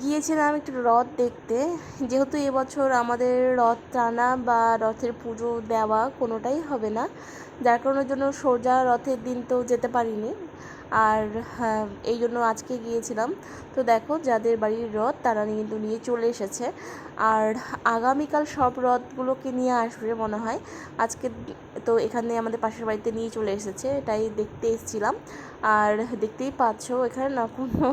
গিয়েছিলাম একটু রথ দেখতে। যেহেতু এবছর আমাদের রথ টানা বা রথের পুজো দেওয়া কোনোটাই হবে না, যার কারণের জন্য সোজা রথের দিন তো যেতে পারিনি। আর হ্যাঁ এই জন্য আজকে গিয়েছিলাম। তো দেখো, যাদের বাড়ির রথ তারা কিন্তু নিয়ে চলে এসেছে। আর আগামীকাল সব রথগুলোকে নিয়ে আসবে মনে হয়। আজকে তো এখানে আমাদের পাশের বাড়িতে নিয়ে চলে এসেছে, এটাই দেখতে এসেছিলাম। আর দেখতেই পাচ্ছ, এখানে না কোনো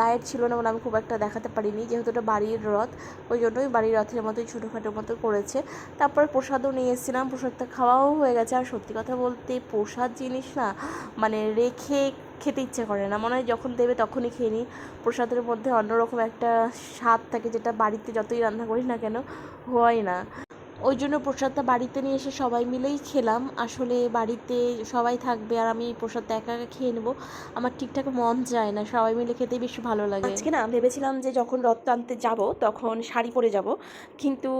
লাইট ছিল না বলে আমি খুব একটা দেখাতে পারিনি। যেহেতু এটা বাড়ির রথ, ওই জন্যই বাড়ির রথের মতোই ছোটোখাটোর মতো করেছে। তারপর প্রসাদও নিয়ে এসেছিলাম প্রসাদটা খাওয়াও হয়ে গেছে। আর সত্যি কথা বলতে প্রসাদ জিনিস না মানে রেখে খেতে ইচ্ছে করে না। মনে হয় যখন দেবে তখনই খেয়ে নিই। প্রসাদের মধ্যে অন্যরকম একটা স্বাদ থাকে যেটা বাড়িতে যতই রান্না করি না কেন, হয় না। ওই জন্য প্রসাদটা বাড়িতে নিয়ে এসে সবাই মিলেই খেলাম। আসলে বাড়িতে সবাই থাকবে আর আমি প্রসাদটা একা একা খেয়ে নেব। আমার ঠিকঠাক মন যায় না, সবাই মিলে খেতেই বেশি ভালো লাগে। আজকে না ভেবেছিলাম যে যখন রথ টানতে যাব তখন শাড়ি পরে যাব, কিন্তু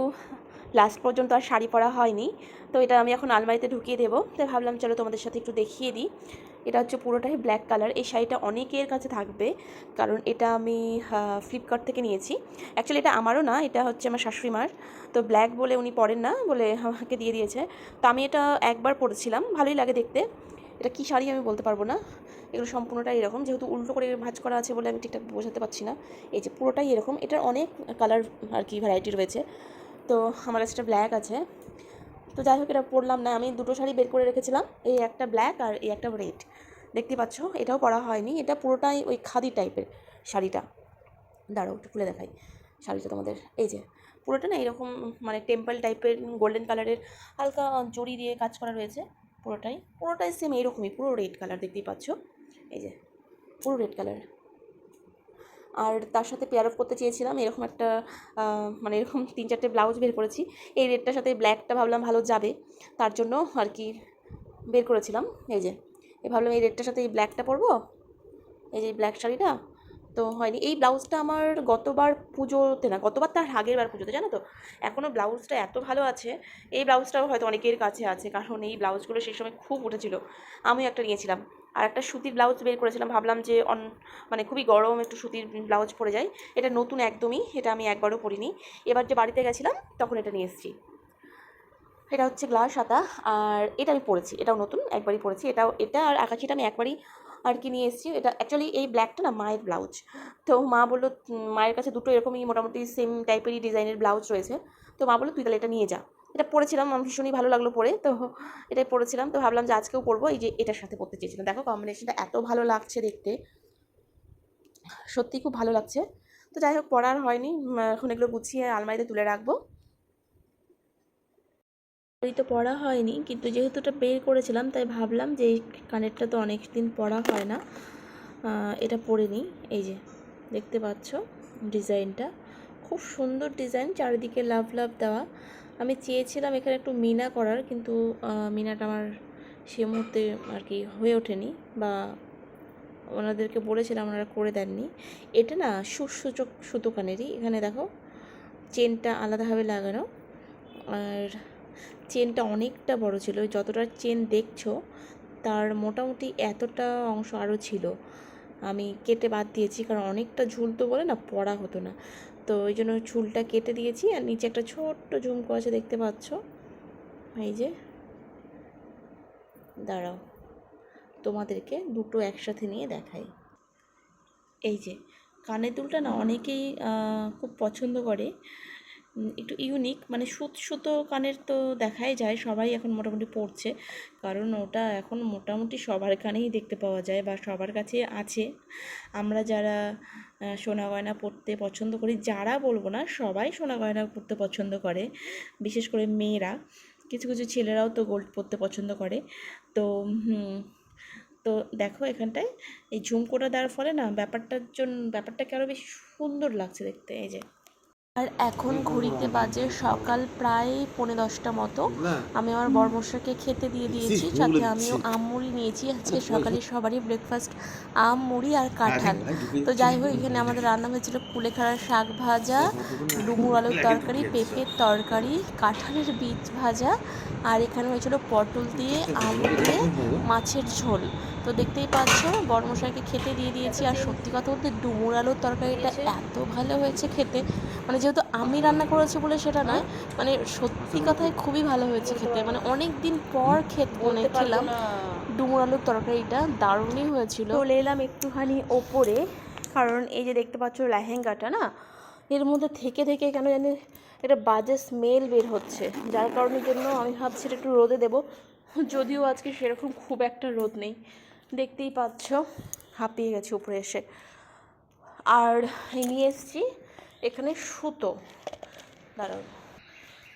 লাস্ট পর্যন্ত আর শাড়ি পরা হয়নি। তো এটা আমি এখন আলমারিতে ঢুকিয়ে দেবো। তাই ভাবলাম চলো তোমাদের সাথে একটু দেখিয়ে দিই। এটা হচ্ছে পুরোটাই ব্ল্যাক কালার এই শাড়িটা অনেকের কাছে থাকবে, কারণ এটা আমি ফ্লিপকার্ট থেকে নিয়েছি। অ্যাকচুয়ালি এটা আমারও না, এটা হচ্ছে আমার শাশুড়ি মার তো ব্ল্যাক বলে উনি পরেন না, বলে আমাকে দিয়ে দিয়েছে। তো আমি এটা একবার পরেছিলাম, ভালোই লাগে দেখতে। এটা কী শাড়ি আমি বলতে পারব না। এগুলো সম্পূর্ণটাই এরকম, যেহেতু উল্টো করে ভাঁজ করা আছে বলে আমি ঠিকঠাক বোঝাতে পারছি না। এই যে পুরোটাই এরকম, এটার অনেক কালার আর কি ভ্যারাইটি রয়েছে। তো আমার কাছে ব্ল্যাক আছে। তো যাই হোক, এটা পরলাম না, আমি দুটো শাড়ি বের করে রেখেছিলাম, এই একটা ব্ল্যাক আর এই একটা রেড দেখতে পাচ্ছ? এটাও পরা হয়নি, এটা পুরোটাই ওই খাদি টাইপের শাড়িটা। দাঁড়াও, একটু খুলে দেখাই শাড়িটা তোমাদের, এই যে, পুরোটা না এরকম মানে টেম্পল টাইপের গোল্ডেন কালারের হালকা জড়ি দিয়ে কাজ করা রয়েছে, পুরোটাই পুরোটাই সেম এইরকমই পুরো রেড কালার দেখতেই পাচ্ছ, এই যে, পুরো রেড কালার আর তার সাথে পেয়ার অফ করতে চেয়েছিলাম, এরকম একটা মানে এরকম তিন চারটে ব্লাউজ বের করেছি। এই রেডটার সাথে ব্ল্যাকটা ভাবলাম ভালো যাবে, তার জন্য আর কি বের করেছিলাম। এই যে, এ ভাবলাম এই রেডটার সাথে এই ব্ল্যাকটা পরবো, এই যে ব্ল্যাক শাড়িটা তো হয়নি। এই ব্লাউজটা আমার গতবার পুজোতে না, গতবার তার আগের বার পুজোতে, জানো তো? এখনও ব্লাউজটা এত ভালো আছে, এই ব্লাউজটাও হয়তো অনেকের কাছে আছে, কারণ এই ব্লাউজগুলো সেই সময় খুব উঠেছিল। আমিও একটা নিয়েছিলাম। আর একটা সুতির ব্লাউজ বের করেছিলাম, ভাবলাম যে অন মানে খুবই গরম একটু সুতির ব্লাউজ পরে যায় এটা নতুন একদমই, এটা আমি একবারও পরিনি। এবার যে বাড়িতে গেছিলাম, তখন এটা নিয়ে এসেছি। এটা হচ্ছে গ্লাস হাতা, আর এটা আমি পরেছি, এটাও নতুন, একবারই পরেছি। এটাও, এটা আর আকাশিটা আমি একবারই আর কি নিয়ে এসেছি, এটা অ্যাকচুয়ালি এই ব্ল্যাকটা না মায়ের ব্লাউজ তো মা বলল মায়ের কাছে দুটো এরকমই মোটামুটি সেম টাইপেরই ডিজাইনের ব্লাউজ রয়েছে। তো মা বলল, তুই তাহলে এটা নিয়ে যা। এটা পরেছিলাম, আমার ভীষণই ভালো লাগল পরে, তো এটাই পরেছিলাম। তো ভাবলাম যে আজকেও পরবো, এই যে এটার সাথে পরতে চেয়েছিলাম। দেখো কম্বিনেশনটা এত ভালো লাগছে দেখতে। সত্যিই খুব ভালো লাগছে। তো যাই হোক পড়ার হয়নি। এখন এগুলো গুছিয়ে আলমারিতে তুলে রাখব। এই তো পড়া হয়নি, কিন্তু যেহেতু এটা বের করেছিলাম, তাই ভাবলাম যে এই কানেরটা তো অনেক দিন পড়া হয় না। এটা পরে নিই, এই যে দেখতে পাচ্ছ ডিজাইনটা। খুব সুন্দর ডিজাইন, চারিদিকে লাভ লাভ দেওয়া। আমি চেয়েছিলাম এখানে একটু মিনা করার, কিন্তু মিনাটা আমার সে মুহূর্তে আর কি হয়ে ওঠেনি, বা ওনাদেরকে বলেছিলাম ওনারা করে দেননি। এটা না সুসূচক সুতো কানেরই, এখানে দেখো, চেনটা আলাদাভাবে লাগানো, আর চেনটা অনেকটা বড় ছিল, যতটা চেন দেখছ, তার মোটামুটি এতটা অংশ আরও ছিল। আমি কেটে বাদ দিয়েছি, কারণ অনেকটা ঝুলতো বলে না, পড়া হতো না। তো ওই জন্য চুলটা কেটে দিয়েছি, আর নিচে একটা ছোট্ট ঝুমকো আছে দেখতে পাচ্ছ। এই যে, দাঁড়াও, তোমাদেরকে দুটো একসাথে নিয়ে দেখাই। এই যে, কানের দুলটা না অনেকেই খুব পছন্দ করে। একটু ইউনিক মানে সুত, সুতো কানের তো দেখাই যায়, সবাই এখন মোটামুটি পড়ছে কারণ ওটা এখন মোটামুটি সবার কানেই দেখতে পাওয়া যায় বা সবার কাছে আছে। আমরা যারা সোনা গয়না পরতে পছন্দ করি, যারা বলব না, সবাই সোনা গয়না পরতে পছন্দ করে, বিশেষ করে মেয়েরা। কিছু কিছু ছেলেরাও তো গোল্ড পরতে পছন্দ করে। তো তো দেখো এখানটায়, এই ঝুমকোটা দেওয়ার ফলে না, ব্যাপারটার জন্য ব্যাপারটাকে আরও বেশি সুন্দর লাগছে দেখতে, এই যে। আর এখন ঘড়িতে বাজে সকাল প্রায় পৌনে দশটা মতো। আমি আমার বর্মশাকে খেতে দিয়ে দিয়েছি সাথে আমিও আম মুড়ি নিয়েছি। আজকে সকালে সবারই ব্রেকফাস্ট আম মুড়ি আর কাঁঠাল। তো যাই হোক এখানে আমাদের রান্না হয়েছিল কুলেখাড়ার শাক ভাজা ডুমুর আলুর তরকারি পেঁপের তরকারি কাঁঠালের বীজ ভাজা আর এখানে হয়েছিল পটল দিয়ে আলু দিয়ে মাছের ঝোল। তো দেখতেই পাচ্ছ বর্মশাইকে খেতে দিয়ে দিয়েছি। আর সত্যি কথা বলতে ডুমুর আলুর তরকারিটা এত ভালো হয়েছে খেতে। মানে যেহেতু আমি রান্না করেছি বলে সেটা নয় মানে সত্যি কথাই খুবই ভালো হয়েছে খেতে। মানে অনেক দিন পর খেতে মানে খেলাম। ডুমুর আলুর তরকারিটা দারুণই হয়েছিল। চলে এলাম একটুখানি ওপরে কারণ এই যে দেখতে পাচ্ছ লেহেঙ্গাটা না এর মধ্যে থেকে থেকে কেন জানি এটা বাজে স্মেল বের হচ্ছে। যার কারণের জন্য আমি ভাবছি এটা একটু রোদে দেবো। যদিও আজকে সেরকম খুব একটা রোদ নেই। দেখতেই পাচ্ছ হাঁপিয়ে গেছে উপরে এসে। আর নিয়ে এসেছি এখানে সুতো। দাঁড়ান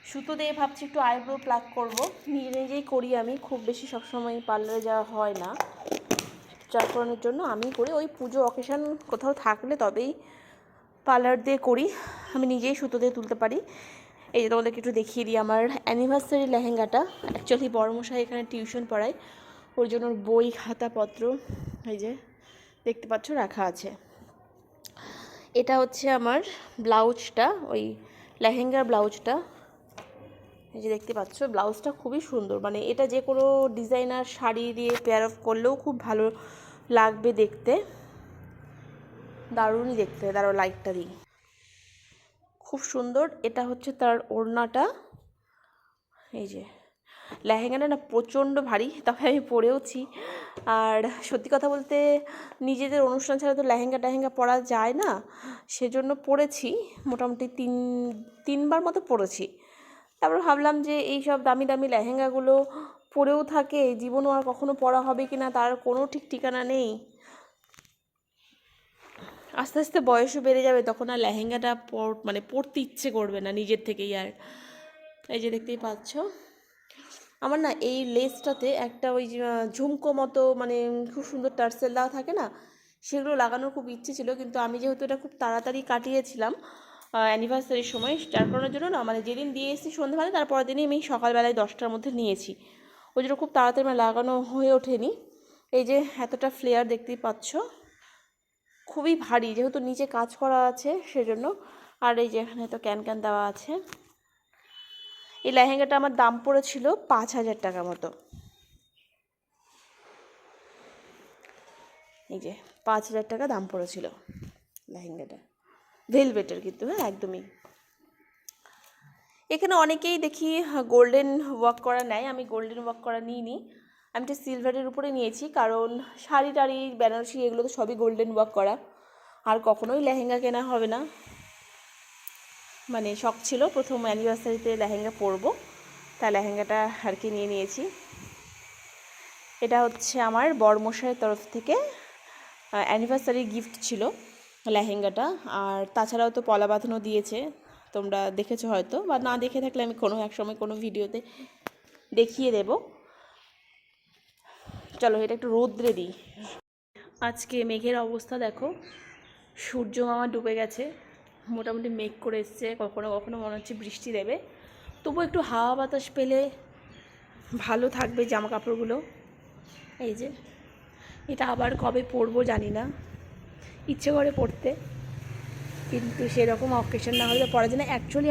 সুতো দিয়ে ভাবছি একটু আইব্রো প্লাক করব। নিজে নিজেই করি আমি, খুব বেশি সবসময় পার্লারে যাওয়া হয় না। যার কারণের জন্য আমি করি। ওই পুজো অকেশান কোথাও থাকলে তবেই পার্লার দিয়ে করি। আমি নিজেই সুতো দিয়ে তুলতে পারি। এই যে তোমাদেরকে একটু দেখিয়ে দিই আমার অ্যানিভার্সারি লেহেঙ্গাটা। অ্যাকচুয়ালি বড়মশাই এখানে টিউশন পড়ায়। ওর জন্য বই, খাতাপত্র এই যে দেখতে পাচ্ছ রাখা আছে। এটা হচ্ছে আমার ব্লাউজটা, ওই লেহেঙ্গার ব্লাউজটা। এই যে দেখতে পাচ্ছ, ব্লাউজটা খুবই সুন্দর। মানে এটা যে কোনো ডিজাইনার শাড়ি দিয়ে পেয়ার অফ করলেও খুব ভালো লাগবে দেখতে। দারুণই দেখতে দাঁড়ো লাইটটা দিই খুব সুন্দর, এটা হচ্ছে তার ওড়নাটা। এই যে। লেহেঙ্গাটা না প্রচণ্ড ভারী, তবে আমি পরেওছি। আর সত্যি কথা বলতে নিজেদের অনুষ্ঠান ছাড়া তো লেহেঙ্গা টেহেঙ্গা পরা যায় না, সেজন্য পরেছি। মোটামুটি তিন, তিনবার মতো পরেছি। তারপর ভাবলাম যে এই সব দামি দামি লেহেঙ্গাগুলো পরেও থাকে জীবনও আর কখনো পরা হবে কি না তার কোনো ঠিক ঠিকানা নেই। আস্তে আস্তে বয়সও বেড়ে যাবে, তখন আর লেহেঙ্গাটা মানে পরতে ইচ্ছে করবে না নিজের থেকেই আর। এই যে দেখতেই পাচ্ছ। আমার না এই লেসটাতে একটা ওই ঝুমকো মতো মানে খুব সুন্দর টার্সেল দেওয়া থাকে না, সেগুলো লাগানোর খুব ইচ্ছে ছিল, কিন্তু আমি যেহেতু এটা খুব তাড়াতাড়ি কাটিয়েছিলাম অ্যানিভার্সারির সময়, যার কারণের জন্য না মানে যেদিন দিয়ে এসেছি সন্ধ্যাবেলায় তারপরের দিনই আমি সকালবেলায় দশটার মধ্যে নিয়েছি। ওই জন্য খুব তাড়াতাড়ি আমার লাগানো হয়ে ওঠেনি। এই যে এতটা ফ্লেয়ার দেখতেই পাচ্ছ। খুবই ভারী, যেহেতু নিচে কাজ করা আছে সেজন্য। আর এই যে এখানে তো ক্যান ক্যান দেওয়া আছে। এই লেহেঙ্গাটা আমার দাম পড়েছিল পাঁচ হাজার টাকা মতো। এই যে পাঁচ হাজার টাকা দাম পড়েছিল লেহেঙ্গাটা। ভেলভেটের কিন্তু হ্যাঁ একদমই। এখানে অনেকেই দেখি গোল্ডেন ওয়ার্ক করা নেয়। আমি গোল্ডেন ওয়ার্ক করা নিইনি। আমি তো সিলভারের উপরে নিয়েছি, কারণ শাড়ি টাড়ি বেনারসি, এগুলো তো সবই গোল্ডেন ওয়ার্ক করা। আর কখনোই লেহেঙ্গা কেনা হবে না। মানে শখ ছিল। প্রথম অ্যানিভার্সারিতে লেহেঙ্গা পরবো। তা লেহেঙ্গাটা আর কি নিয়ে নিয়েছি। এটা হচ্ছে আমার বড়মশাইয়ের তরফ থেকে অ্যানিভার্সারি গিফট ছিল লেহেঙ্গাটা। আর তাছাড়াও তো পলা বাঁধানো দিয়েছে। তোমরা দেখেছ হয়তো, বা না দেখে থাকলে আমি কোনো এক সময় কোনো ভিডিওতে দেখিয়ে দেব। চলো, এটা একটু রৌদ্রে দিই। আজকে মেঘের অবস্থা দেখো। সূর্য মামা ডুবে গেছে। মোটামুটি মেঘ করে এসছে, কখনো কখনো মনে হচ্ছে বৃষ্টি দেবে। তবু একটু হাওয়া বাতাস পেলে ভালো থাকবে জামা কাপড়গুলো এই যে, এটা আবার কবে পরবো জানি না। ইচ্ছে করে পড়তে কিন্তু সেরকম অকেশন না হলে পড়া যায় না। অ্যাকচুয়ালি